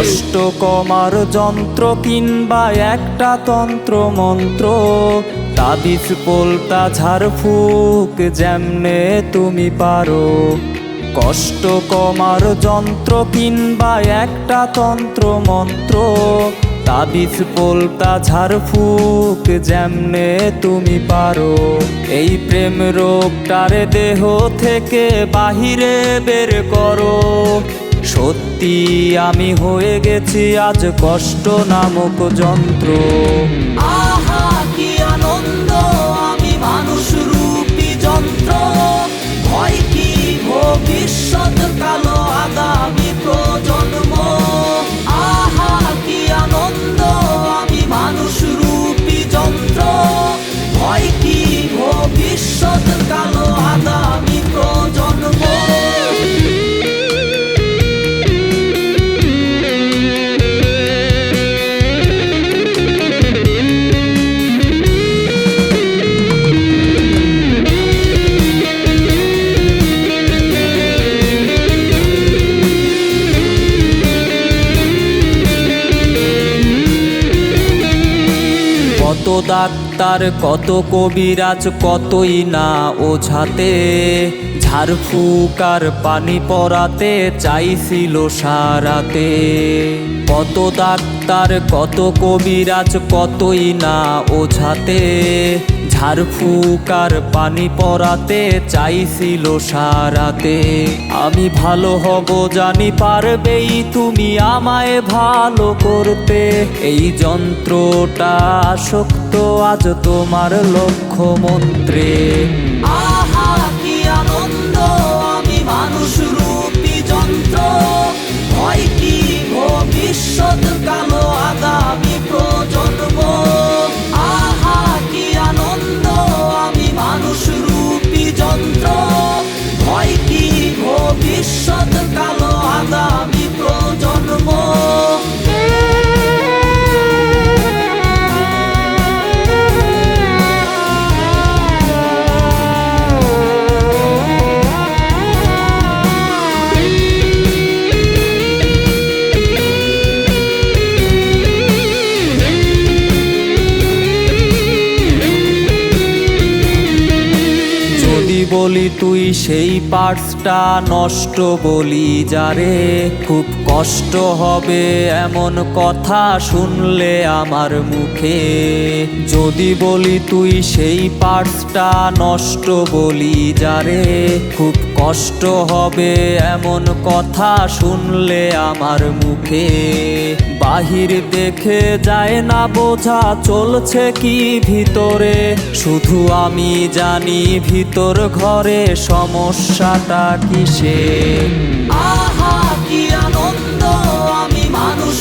কষ্ট কমার যন্ত্র কিংবা একটা তন্ত্র মন্ত্র। তাবিজ, পোলতা, ঝাড়ফুক যেমনে তুমি পারো। কষ্ট কমার যন্ত্র কিংবা একটা তন্ত্র মন্ত্র। তাবিজ, পোলতা, ঝাড়ফুক যেমনে তুমি পারো। এই প্রেম রোগটারে দেহ থেকে বাহিরে বের করো। সত্যি আমি হয়ে গেছি আজ কষ্ট নামক যন্ত্র। আহা কি আনন্দ কত ডাক্তার কত কবিরাজ, কতই না ওঝাতে। ঝাড়ফুকার পানি পরাতে চাইছিল সারাতে। কত ডাক্তার কত কবিরাজ, কতই না ওঝাতে। ঝাড়ফুকার পানি পরাতে চাইছিল সারাতে। আমি ভালো হব, জানি পারবেই তুমি আমায় ভালো করতে। এই যন্ত্রটা আসক্ত আজ তোমার লক্ষ্য বলি তুই সেই পার্টসটা নষ্ট বলি যারে খুব কষ্ট হবে এমন কথা শুনলে আমার মুখে। যদি বলি তুই সেই পার্টসটা নষ্ট বলি যারে খুব কষ্ট হবে এমন কথা শুনলে আমার মুখে। বাহির দেখে যায় না বোঝা চলছে কি ভিতরে। শুধু আমি জানি ভিতর ঘরে সমস্যাটা কিসে। আহা, কি আনন্দ, আমি মানুষ